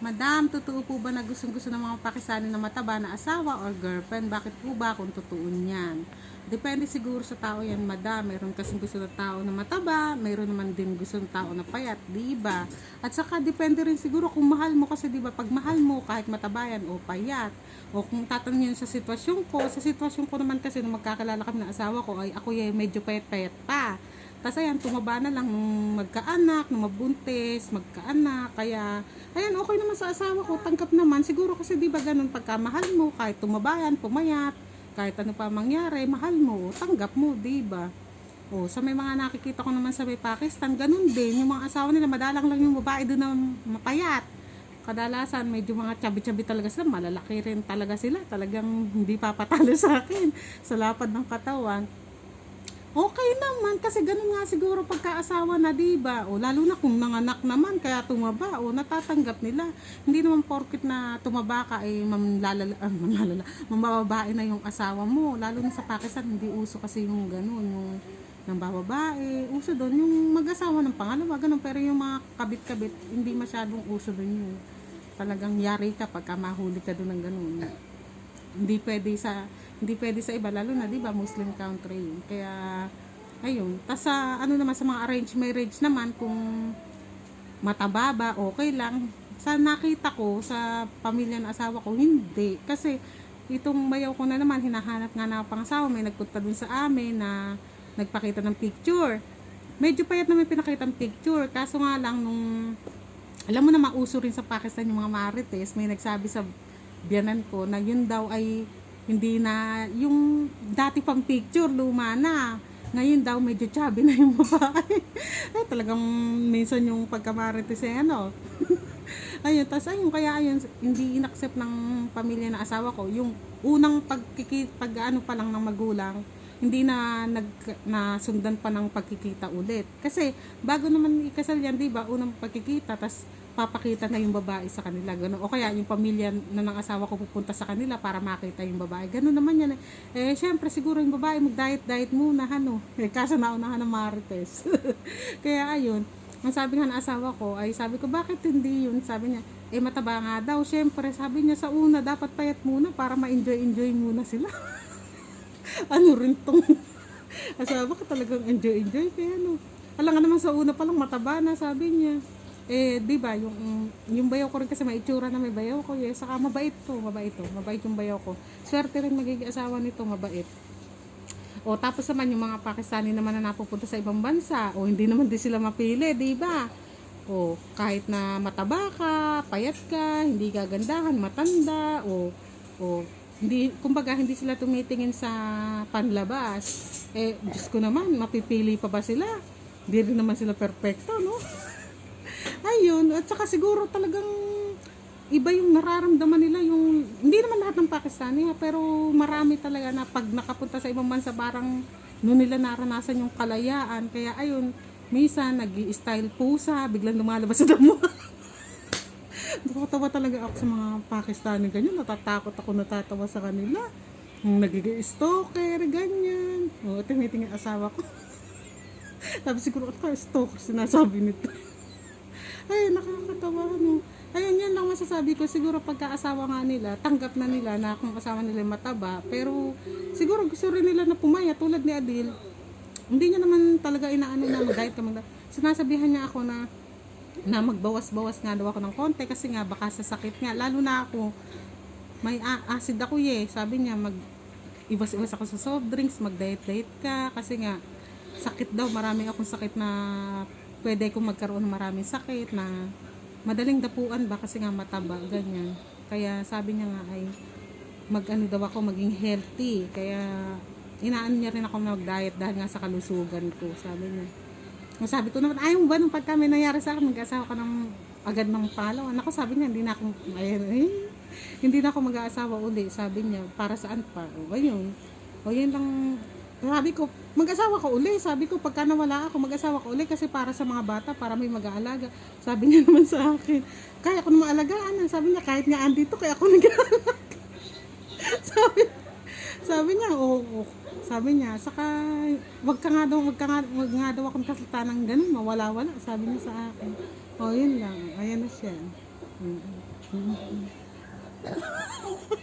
Madam, totoo po ba na gustong gusto ng mga Pakistani na mataba na asawa or girlfriend? Bakit po ba kung totoo niyan? Depende siguro sa tao yan, madam. Meron kasing gusto ng tao na mataba, meron naman din gusto ng tao na payat, di ba? At saka depende rin siguro kung mahal mo kasi di ba pag mahal mo kahit mataba yan o payat o kung tatanungin sa sitwasyon ko, sa sitwasyon ko naman kasi nung magkakilala kami ng asawa ko ay ako yung medyo payat-payat pa. Tapos ayan, tumaba na lang nung magkaanak, nung mabuntis, magkaanak. Kaya, ayan, okay naman sa asawa ko. Tanggap naman. Siguro kasi di ba ganun pagka mahal mo, kahit tumabayan, pumayat, kahit ano pa mangyari, mahal mo, tanggap mo, di ba? O, sa may mga nakikita ko naman sa may Pakistan, ganun din. Yung mga asawa nila, madalang lang yung babae doon na mapayat. Kadalasan, medyo mga chabi-chabi talaga sila. Malalaki rin talaga sila. Talagang hindi papatalo sa akin sa lapad ng katawan. Okay naman kasi ganun nga siguro pagkaasawa na 'di ba? O lalo na kung nanganak naman kaya tumaba o natatanggap nila. Hindi naman porket na tumaba ka ay mamlalala ah, mamlalala, mamababae na yung asawa mo. Lalo na sa Pakistan hindi uso kasi yung ganun yung ng bababae. Uso doon yung mag-asawa ng pangalawa, ganun. Pero yung mga kabit-kabit, hindi masyadong uso doon yung talagang yari ka pagka mahuli ka doon ng ganun. Hindi pwede sa hindi pwede sa iba lalo na 'di ba Muslim country. Kaya ayun, tas sa ano naman sa mga arranged marriage naman kung mataba ba, okay lang. Sa nakita ko sa pamilya ng asawa ko, hindi. Kasi itong bayaw ko na naman, hinahanap nga na pangasawa, may nagpunta dun sa amin na nagpakita ng picture. Medyo payat na may pinakita ng picture. Kaso nga lang nung, alam mo na mauso rin sa Pakistan yung mga marites, may nagsabi sa biyanan ko na yun daw ay hindi na, yung dati pang picture, luma na. Ngayon daw medyo chubby na yung babae. ay talagang minsan yung pagkamarites eh ano. ayun, tas ayun, kaya ayun, hindi inaccept ng pamilya ng asawa ko. Yung unang pagkikita, pag ano pa lang ng magulang, hindi na nag nasundan pa ng pagkikita ulit. Kasi bago naman ikasal yan, 'di ba? Unang pagkikita, tas papakita na yung babae sa kanila. Ganun. O kaya yung pamilya na ng asawa ko pupunta sa kanila para makita yung babae. Ganun naman yan. Eh, syempre siguro yung babae mag-diet-diet muna, ano. Eh, kaso naunahan ng marites. kaya ayun. Ang sabi nga ng asawa ko, ay sabi ko, bakit hindi yun? Sabi niya, eh mataba nga daw. Syempre, sabi niya sa una, dapat payat muna para ma-enjoy-enjoy muna sila. ano rin tong asawa ko talagang enjoy-enjoy. Kaya ano, alam nga naman sa una pa lang mataba na, sabi niya. Eh, di ba, yung, yung bayaw ko rin kasi may itsura na may bayaw ko. Eh, saka mabait to, mabait to, mabait yung bayaw ko. Swerte rin magiging asawa nito, mabait. O tapos naman yung mga Pakistani naman na napupunta sa ibang bansa, o hindi naman din sila mapili, di ba? O kahit na mataba ka, payat ka, hindi gagandahan, matanda, o o hindi kumbaga hindi sila tumitingin sa panlabas. Eh Diyos ko naman, mapipili pa ba sila? Hindi rin naman sila perfecto, no? Ayun, at saka siguro talagang iba yung nararamdaman nila yung hindi naman lahat ng Pakistani ha, pero marami talaga na pag nakapunta sa ibang bansa parang noon nila naranasan yung kalayaan. Kaya ayun minsan nag style pusa biglang lumalabas sa damo. Nakatawa talaga ako sa mga Pakistani ganyan natatakot ako natatawa sa kanila. Yung nagiging stalker ganyan. O tinitingin asawa ko. Sabi siguro ako stalker sinasabi nito ay nakakatawa no Ayun, yan lang masasabi ko. Siguro pagkaasawa nga nila, tanggap na nila na kung asawa nila mataba. Pero siguro gusto rin nila na pumaya tulad ni Adil. Hindi niya naman talaga inaano na mag-diet ka mag Sinasabihan niya ako na na magbawas-bawas nga daw ako ng konti kasi nga baka sa sakit nga. Lalo na ako, may acid ako eh. Sabi niya mag iwas-iwas ako sa soft drinks, mag-diet-diet ka kasi nga sakit daw. Marami akong sakit na pwede kong magkaroon ng maraming sakit na madaling dapuan ba kasi nga mataba, ganyan. Kaya sabi niya nga ay mag-ano daw ako, maging healthy. Kaya inaan niya rin ako mag-diet dahil nga sa kalusugan ko, sabi niya. Sabi ko naman, ayaw ba nung pagka may nangyari sa akin, mag-asawa ka ng agad ng palawan. Ako sabi niya, hindi na ako, ayun, eh, hindi na ako mag-aasawa uli. Sabi niya, para saan pa? O, ayun. O, yun lang, sabi ko, mag-asawa ka uli. Sabi ko, pagka nawala ako, mag-asawa ka uli kasi para sa mga bata, para may mag-aalaga. Sabi niya naman sa akin, kaya ko na maalagaan. Sabi niya, kahit nga andito, kaya ako nag-aalaga. sabi, sabi niya, oo, oo. Sabi niya, saka, wag ka nga daw, wag ka nga, wag nga daw akong kasalita ng ganun, mawala-wala. Sabi niya sa akin. O, yun lang. Ayan na siya. Mm. Mm.